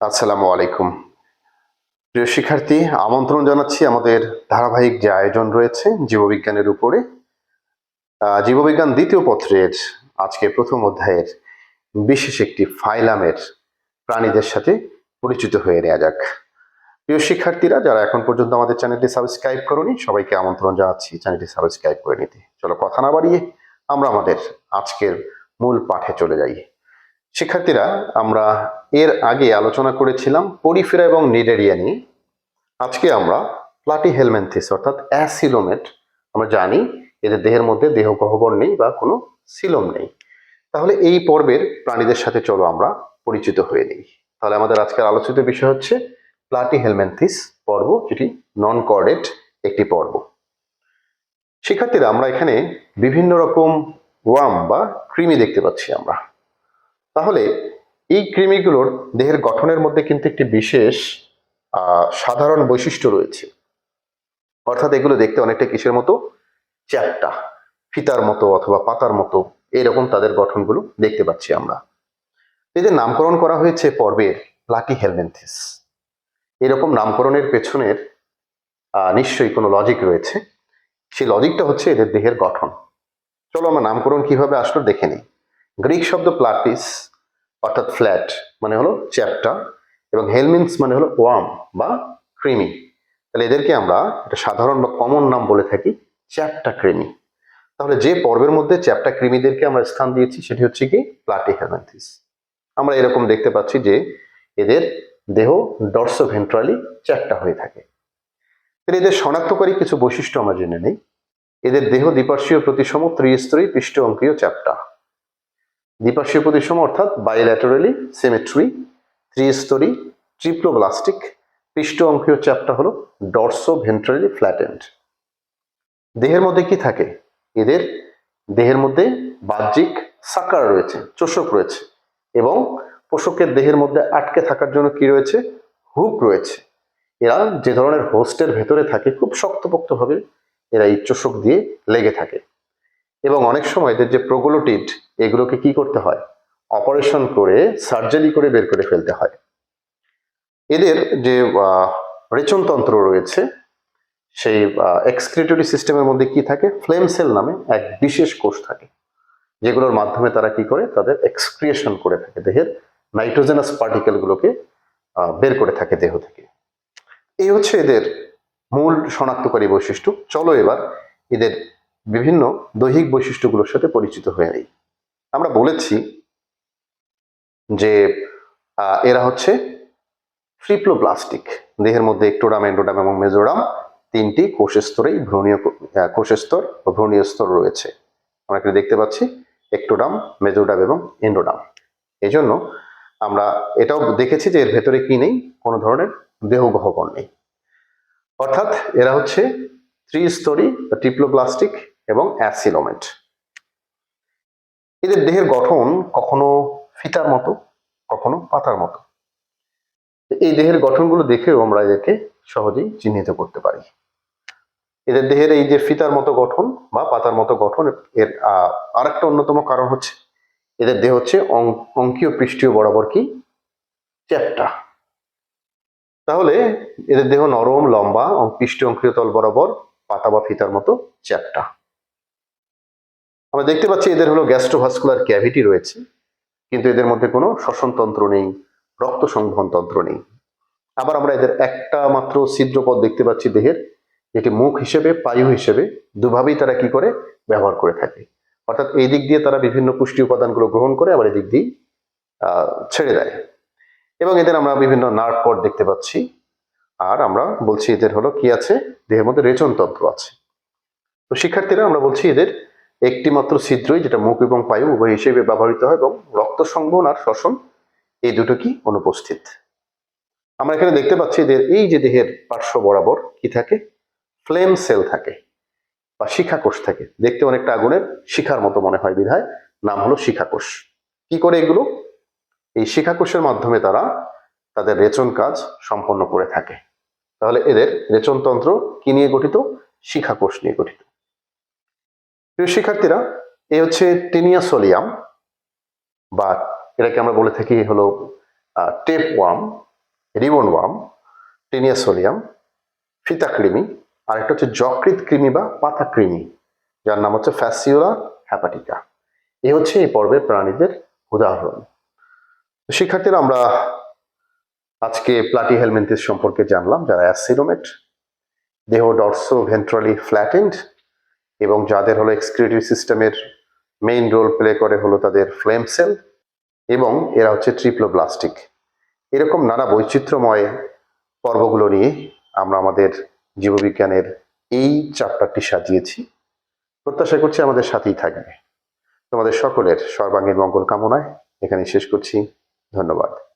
আসসালামু আলাইকুম। প্রিয় শিক্ষার্থী, আমন্ত্রণ জানাচ্ছি আমাদের ধারাবাহিক যে আয়োজন রয়েছে জীববিজ্ঞানের উপরে জীববিজ্ঞান দ্বিতীয় পত্রের আজকে প্রথম অধ্যায়ের বিশেষ একটি ফাইলামের প্রাণীদের সাথে পরিচিত হয়ে নেওয়া যাক। প্রিয় শিক্ষার্থীরা, যারা এখন পর্যন্ত আমাদের চ্যানেলটি সাবস্ক্রাইব করনি, সবাইকে আমন্ত্রণ জানাচ্ছি চ্যানেলটি সাবস্ক্রাইব করে নিতে। চলো কথা না বাড়িয়ে আমরা আমাদের আজকের মূল পাঠে চলে যাই। শিক্ষার্থীরা, আমরা এর আগে আলোচনা করেছিলাম পরিফেরা এবং নিডেরিয়া নিয়ে। আজকে আমরা প্লাটি হেলমেন্থিস, অর্থাৎ অ্যাসিলোমেট, আমরা জানি এদের দেহের মধ্যে দেহ গহ্বর নেই বা কোনো সিলোম নেই। তাহলে এই পর্বের প্রাণীদের সাথে চলো আমরা পরিচিত হয়ে নিই। তাহলে আমাদের আজকের আলোচিত বিষয় হচ্ছে প্লাটি হেলমেন্থিস পর্ব, যেটি নন কর্ডেট একটি পর্ব। শিক্ষার্থীরা, আমরা এখানে বিভিন্ন রকম ওয়ার্ম বা কৃমি দেখতে পাচ্ছি আমরা। তাহলে এই কৃমিগুলোর দেহের গঠনের মধ্যে কিন্তু একটি বিশেষ সাধারণ বৈশিষ্ট্য রয়েছে। অর্থাৎ এগুলো দেখতে অনেকটা কিসের মতো? চ্যাপটা, ফিতার মতো অথবা পাতার মতো, এরকম তাদের গঠনগুলো দেখতে পাচ্ছি আমরা। এদের নামকরণ করা হয়েছে পর্বের প্লাটি হেলমেন্থিস এরকম নামকরণের পেছনের নিশ্চয়ই কোনো লজিক রয়েছে। সেই লজিকটা হচ্ছে এদের দেহের গঠন। চলো আমরা নামকরণ কীভাবে আসলো দেখে নিই। গ্রিক শব্দ প্লাটিস অর্থাৎ ফ্ল্যাট মানে হলো চ্যাপ্টা এবং হেলমিন্স মানে হলো ওয়ার্ম বা ক্রিমি তাহলে এদেরকে আমরা একটা সাধারণ বা কমন নাম বলে থাকি চ্যাপ্টা ক্রিমি তাহলে যে পর্বের মধ্যে চ্যাপ্টা ক্রিমিদেরকে আমরা স্থান দিয়েছি সেটি হচ্ছে কি? প্লাটি হেলমেন্থিস আমরা এরকম দেখতে পাচ্ছি যে এদের দেহ ডর্সো ভেন্ট্রালি চ্যাপ্টা হয়ে থাকে। তাহলে এদের শনাক্তকারী কিছু বৈশিষ্ট্য আমরা জেনে নেই। এদের দেহ দ্বিপার্শ্বীয় প্রতিসম, ত্রিস্তরী পৃষ্ঠ অঙ্কীয় চ্যাপ্টা দ্বিপার্শ্বীয় প্রতিসম অর্থাৎ বাইল্যাটারালি সিমেট্রি ত্রিস্তরী ট্রিপ্লোব্লাস্টিক পৃষ্ঠ অঙ্কীয় চ্যাপটা হলো ডরসো ভেন্ট্রালি ফ্ল্যাটেন্ড দেহের মধ্যে কি থাকে? এদের দেহের মধ্যে বাহ্যিক সাকার রয়েছে, চোষক রয়েছে এবং পোষকের দেহের মধ্যে আটকে থাকার জন্য কি রয়েছে? হুক রয়েছে। এরা যে ধরনের হোস্টের ভেতরে থাকে, খুব শক্তপোক্তভাবে এরা এই চোষক দিয়ে লেগে থাকে। এবং অনেক সময় এদের যে প্রোগোলোটিড, এগুলোকে কি করতে হয়? অপারেশন করে, সার্জারি করে বের করে ফেলতে হয়। এদের যে রেচনতন্ত্র রয়েছে, সেই এক্সক্রিটরি সিস্টেমের মধ্যে কি থাকে? ফ্লেম সেল নামে এক বিশেষ কোষ থাকে, যেগুলোর মাধ্যমে তারা কি করে? তাদের এক্সক্রিয়েশন করে থাকে দেহের নাইট্রোজেনাস পার্টিকেলগুলোকে বের করে থাকে দেহ থেকে। এই হচ্ছে এদের মূল শনাক্তকারী বৈশিষ্ট্য। চলো এবার এদের বিভিন্ন দৈহিক বৈশিষ্ট্যগুলোর সাথে পরিচিত হয়ে নেই। আমরা বলেছি যে এরা হচ্ছে ফ্রিপ্লোপ্লাস্টিক দেহের মধ্যে একটোডাম এন্ডোডাম এবং মেজোডাম তিনটি কোষ স্তরেই ভ্রূণীয় কো- আহ, স্তর ভ্রূণীয় স্তর রয়েছে। আমরা এখানে দেখতে পাচ্ছি একটোডাম মেজোডাম এবং এন্ডোডাম। এই জন্য আমরা এটাও দেখেছি যে এর ভেতরে কি নেই কোনো ধরনের দেহ নেই। অর্থাৎ এরা হচ্ছে ত্রিস্তরী বা ট্রিপ্লোপ্লাস্টিক এবং অ্যাসিলোমেট। এদের দেহের গঠন কখনো ফিতার মতো, কখনো পাতার মতো। এই দেহের গঠনগুলো দেখেও আমরা এদেরকে সহজেই চিহ্নিত করতে পারি। এদের দেহের এই যে ফিতার মতো গঠন বা পাতার মতো গঠন, এর আরেকটা অন্যতম কারণ হচ্ছে, এদের দেহ হচ্ছে অঙ্কীয় পৃষ্ঠীয় বরাবর কি? চ্যাপ্টা। তাহলে এদের দেহ নরম, লম্বা পৃষ্ঠ অঙ্কীয় তল বরাবর পাতা বা ফিতার মতো চ্যাপ্টা। আমরা দেখতে পাচ্ছি এদের হলো গ্যাস্ট্রোভাস্কুলার ক্যাভিটি রয়েছে, কিন্তু এদের মধ্যে কোনো শ্বসনতন্ত্র নেই, রক্ত সংবহন তন্ত্র নেই। আবার আমরা এদের একটা মাত্র ছিদ্রপথ দেখতে পাচ্ছি দেহের, যেটি মুখ হিসেবে, পায়ু হিসেবে দুভাবেই তারা কি করে? ব্যবহার করে থাকে। অর্থাৎ এই দিক দিয়ে তারা বিভিন্ন পুষ্টি উপাদানগুলো গ্রহণ করে, আবার এদিক দিয়ে ছেড়ে দেয়। এবং এদের আমরা বিভিন্ন নার্ভ পট দেখতে পাচ্ছি, আর আমরা বলছি এদের হলো কি আছে? দেহের মধ্যে রেচনতন্ত্র আছে। তো শিক্ষার্থীরা, আমরা বলছি এদের একটি মাত্র ছিদ্রই যেটা মুখ এবং পায়ু উভয় হিসেবে ব্যবহৃত হয় এবং রক্ত সংবহন আর শ্বসন, এই দুটো কি অনুপস্থিত? আমরা এখানে দেখতে পাচ্ছি এদের এই যে দেহের পার্শ্ব বরাবর কি থাকে? ফ্লেম সেল থাকে বা শিখাকোষ থাকে। দেখতে অনেকটা আগুনের শিখার মতো মনে হয় বিধায়, নাম হলো শিখাকোষ। কি করে এগুলো? এই শিখাকোষের মাধ্যমে তারা তাদের রেচন কাজ সম্পন্ন করে থাকে। তাহলে এদের রেচনতন্ত্র কি নিয়ে গঠিত? শিখাকোষ নিয়ে গঠিত। প্রিয় শিক্ষার্থীরা, এ হচ্ছে টেনিয়াসোলিয়াম বা এটাকে আমরা বলে থাকি হলো tape worm, ribbon worm taenia solium ফিতাকৃমি আর একটা হচ্ছে যকৃত কৃমি বা পাতা কৃমি, যার নাম হচ্ছে ফ্যাসিওলা হ্যাপাটিকা এ হচ্ছে এই পর্বের প্রাণীদের উদাহরণ। শিক্ষার্থীরা, আমরা আজকে প্লাটি হেলমেন্থিস সম্পর্কে জানলাম, যারা অ্যাসিডোমেট, দেহ ডরসো ভেন্ট্রালি ফ্ল্যাটেন্ড এবং যাদের হলো এক্সক্রিটিভ সিস্টেমের মেইন রোল প্লে করে হলো তাদের ফ্লেম সেল এবং এরা হচ্ছে ট্রিপ্লোব্লাস্টিক এরকম নানা বৈচিত্র্যময় পর্বগুলো নিয়ে আমরা আমাদের জীববিজ্ঞানের এই চ্যাপ্টারটি সাজিয়েছি। প্রত্যাশা করছি আমাদের সাথেই থাকবে। তোমাদের সকলের সর্বাঙ্গীন মঙ্গল কামনায় এখানে শেষ করছি। ধন্যবাদ।